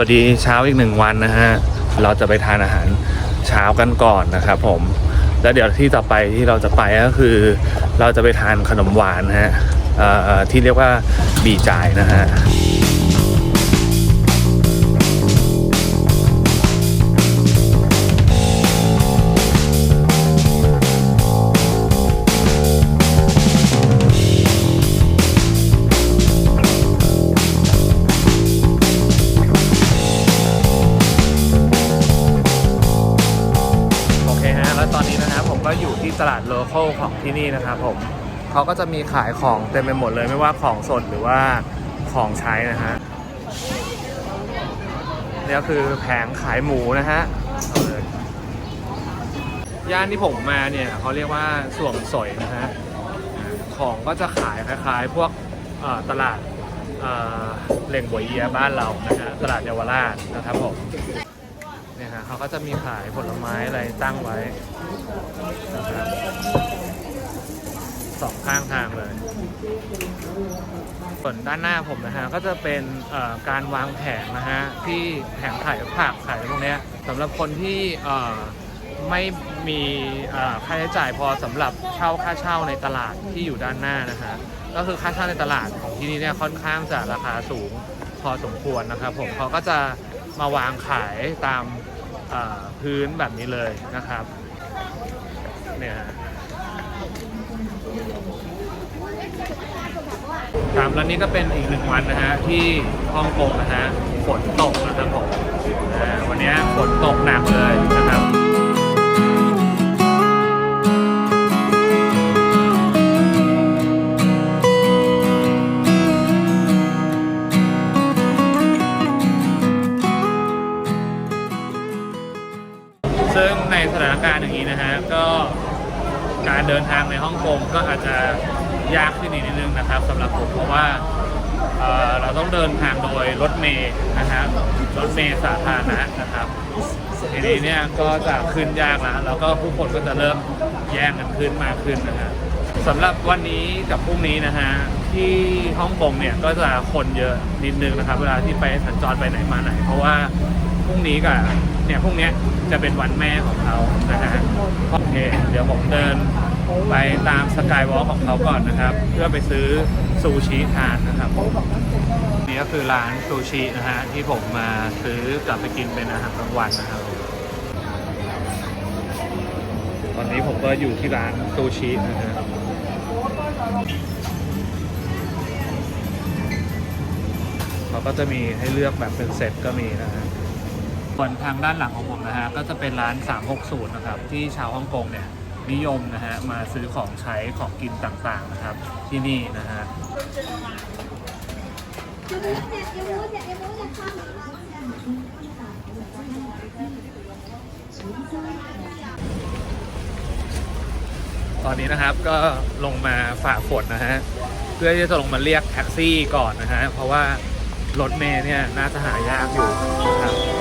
สวัสดีเช้าอีกหนึ่งวันนะฮะ เราจะไปทานอาหารเช้ากันก่อนนะครับผม แล้วเดี๋ยวที่ต่อไปที่เราจะไปก็คือ เราจะไปทานขนมหวานนะฮะที่เรียกว่าบีจ่ายนะฮะ ดโลเคอลของที่นี่นะครับผมเขาก็จะมีขายของเต็มไปหมดเลยไม่ว่าของสดหรือว่าของใช้นะฮะนี่ก็คือแผงขายหมูนะฮะย่านที่ผมมาเนี่ยเขาเรียกว่าส่วงสอยนะฮะของก็จะขายคล้ายๆ พวกตลาดเอ่อเหล่งบวยเอียบ้านเรานะฮะตลาดเยาวราชนะครับผม เนี่ยฮะเขาก็จะมีขายผลไม้อะไรตั้งไว้นะครับสองข้างทางเลย ส่วนด้านหน้าผมนะฮะก็จะเป็นการวางแผงนะฮะที่แผงขายผักขายพวกนี้สำหรับคนที่ไม่มีค่าใช้จ่ายพอสำหรับเช่าค่าเช่าในตลาดที่อยู่ด้านหน้านะฮะก็คือค่าเช่าในตลาดของที่นี่เนี่ยค่อนข้างจะราคาสูงพอสมควรนะครับผมเขาก็จะ มาวางขายตามพื้นแบบนี้เลยนะครับเนี่ยครับแล้วนี่ก็เป็นอีกหนึ่งวันนะฮะที่ฮ่องกงนะฮะฝนตกนะครับผมวันนี้ฝนตกหนักเลย ซึ่งในสถานการณ์อย่างนี้นะฮะก็การเดินทางในฮ่องกงก็อาจจะยากขึ้นอีกนิดนึงนะครับสำหรับผมเพราะว่าเอ่อเราต้องเดินทางโดยรถเมล์นะครับรถเมล์สาธารณะนะครับทีนี้เนี่ยก็จะขึ้นยากแล้วแล้วก็ผู้คนก็จะเริ่มแย่งกันขึ้นมากขึ้นนะฮะสำหรับวันนี้กับพรุ่งนี้นะฮะที่ฮ่องกงเนี่ยก็จะคนเยอะนิดนึงนะครับ เวลาที่ไปสัญจรไปไหนมาไหน เพราะว่า พรุ่งนี้กับเนี่ยพรุ่งนี้จะเป็นวันแม่ของเขานะฮะโอเค เดี๋ยวผมเดินไปตามสกายวอล์กของเขาก่อนนะครับ เพื่อไปซื้อซูชิทานนะครับนี่ก็คือร้านซูชินะฮะที่ผมมาซื้อกลับไปกินเป็นอาหารกลางวันนะครับตอนนี้ผมก็อยู่ที่ร้านซูชินะฮะเขาก็จะมีให้เลือกแบบเป็นเซตก็มีนะฮะ ส่วนทางด้านหลังของผมนะฮะก็จะเป็นร้าน 360 นะครับที่ชาวฮ่องกงเนี่ยนิยมนะฮะมาซื้อของใช้ของกินต่างๆนะครับ ที่นี่นะฮะตอนนี้นะครับก็ลงมาฝ่าฝนนะฮะเพื่อที่จะลงมาเรียกแท็กซี่ก่อนนะฮะเพราะว่ารถเมย์เนี่ยน่าจะหายากอยู่นะครับ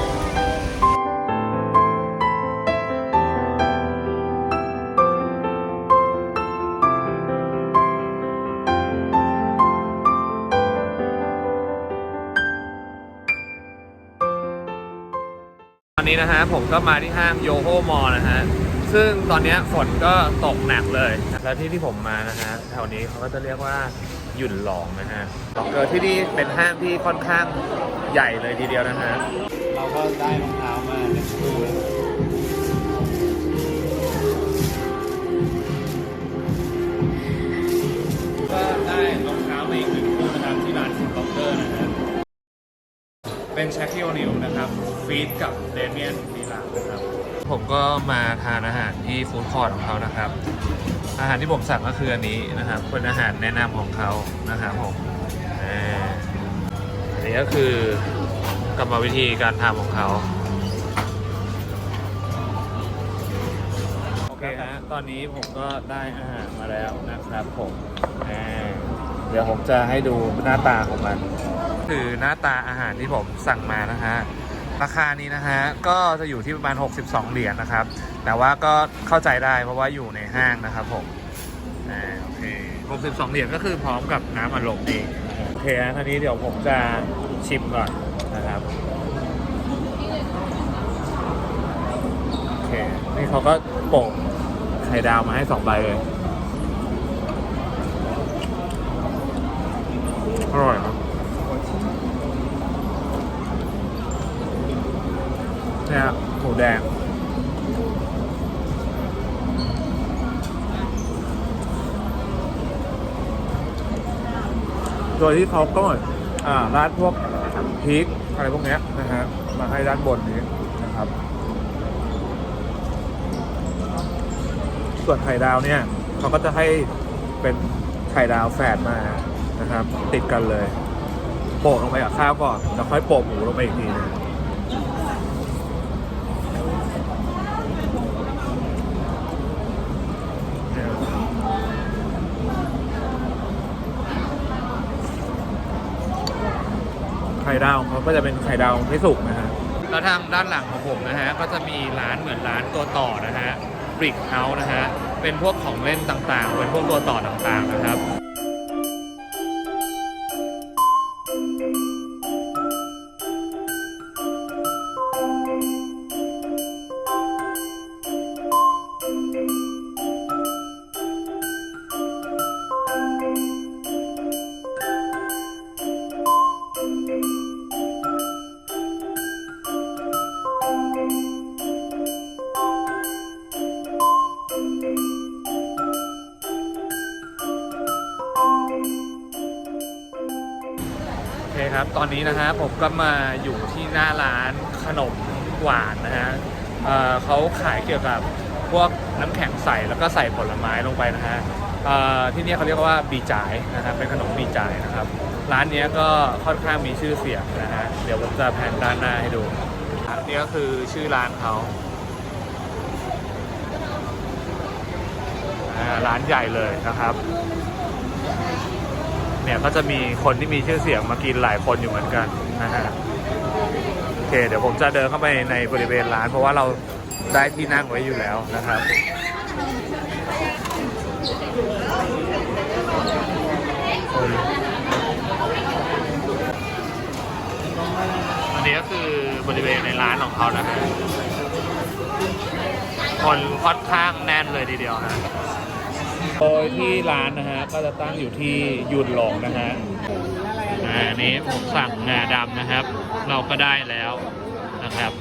ตอนนี้นะฮะผมก็มาที่ห้างโยโฮมอลนะฮะ ซึ่งตอนนี้ฝนก็ตกหนักเลย แล้วที่ที่ผมมานะฮะแถวนี้เขาก็จะเรียกว่าหยุ่นหลองนะฮะเออที่นี่เป็นห้างที่ค่อนข้างใหญ่เลยทีเดียวนะฮะ เราก็ได้รองเท้ามาหนึ่งคู่ก็ได้รองเท้ามาอีกหนึ่งคู่นะครับที่ร้านฟุตบ็อกเกอร์นะฮะ เป็นแชคคิโอนิวนะครับ ฟีดกับเดเมียนดีลานะครับ ผมก็มาทานอาหารที่ฟู้ดคอร์ทของเขานะครับ อาหารที่ผมสั่งก็คืออันนี้นะครับ เป็นอาหารแนะนำของเขานะครับผมอ่าอันนี้ก็คือกรรมวิธีการทำของเขาโอเคฮะตอนนี้ผมก็ได้อาหารมาแล้วนะครับผมอ่าเดี๋ยวผมจะให้ดูหน้าตาของมัน คือหน้าตาอาหารที่ผมสั่งมานะฮะ ราคานี้นะฮะ ก็จะอยู่ที่ประมาณ 62 เหรียญนะครับ แต่ว่าก็เข้าใจได้เพราะว่าอยู่ในห้างนะครับผมอ่าโอเค 62 เหรียญก็คือพร้อมกับน้ำอัดลมเองโอเคนะท่านี้เดี๋ยวผมจะชิมก่อนนะครับ โอเค นี่เขาก็โป่งไข่ดาวมาให้สองใบเลย อร่อยครับ เนี่ยหมูแดง โดยที่เขาก็อ่าราดพวกพริกอะไรพวกเนี้ยนะฮะ มาให้ด้านบนนี้นะครับ ส่วนไข่ดาวเนี่ยเขาก็จะให้เป็นไข่ดาวแฝดมานะครับ ติดกันเลย โปะลงไปกับข้าวก่อน แล้วค่อยโปะหมูลงไปอีกทีนึงเนี่ยไข่ ดาวของเขาก็จะเป็นไข่ดาวไม่สุกนะฮะแล้วทางด้านหลังของผมนะฮะก็จะมีร้านเหมือนร้านตัวต่อนะฮะบริกเฮาส์นะฮะเป็นพวกของเล่นต่างๆ เป็นพวกตัวต่อต่างๆนะครับ คครับ ตอนนี้นะฮะผมก็มาอยู่ที่หน้าร้านขนมหวานนะฮะเอ่อเขาขายเกี่ยวกับพวกน้ำแข็งใสแล้วก็ใส่ผลไม้ลงไปนะฮะเอ่อที่เนี่ยเขาเรียกว่าบีจ่ายนะครับเป็นขนมบีจ่ายนะครับ ร้านเนี้ยก็ค่อนข้างมีชื่อเสียงนะฮะเดี๋ยวผมจะแผนด้านหน้าให้ดูอันนี้ก็คือชื่อร้านเขาอ่าร้านใหญ่เลยนะครับ เนี่ยก็จะมีคนที่มีชื่อเสียงมากินหลายคนอยู่เหมือนกันนะฮะโอเค เดี๋ยวผมจะเดินเข้าไปในบริเวณร้าน เพราะว่าเราได้ที่นั่งไว้อยู่แล้วนะครับอันนี้ก็คือบริเวณในร้านของเขานะฮะคนค่อนข้างแน่นเลยทีเดียวฮะ โดยที่ร้านนะฮะก็จะตั้งอยู่ที่ยุนหลงนะฮะอันนี้ผมสั่งงาดำนะครับ เราก็ได้แล้วนะครับ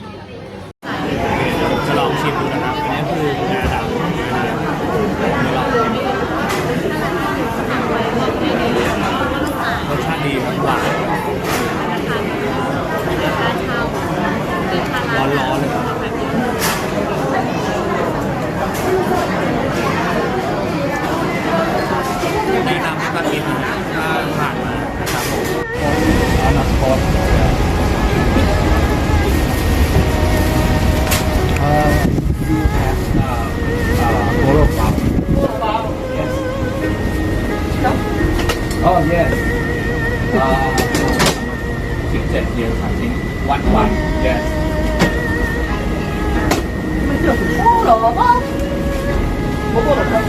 Oh yes. Uh, 17 years I think. One one. Yes. มันจะโอ้หรอวะบ่บ่หรอครับ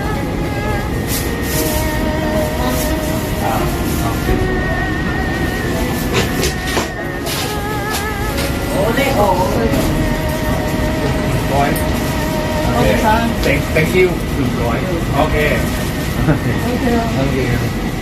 Olé, olé. Rồi. Okay. Thank, thank you. Được rồi. Okay. Thank you. Thank you.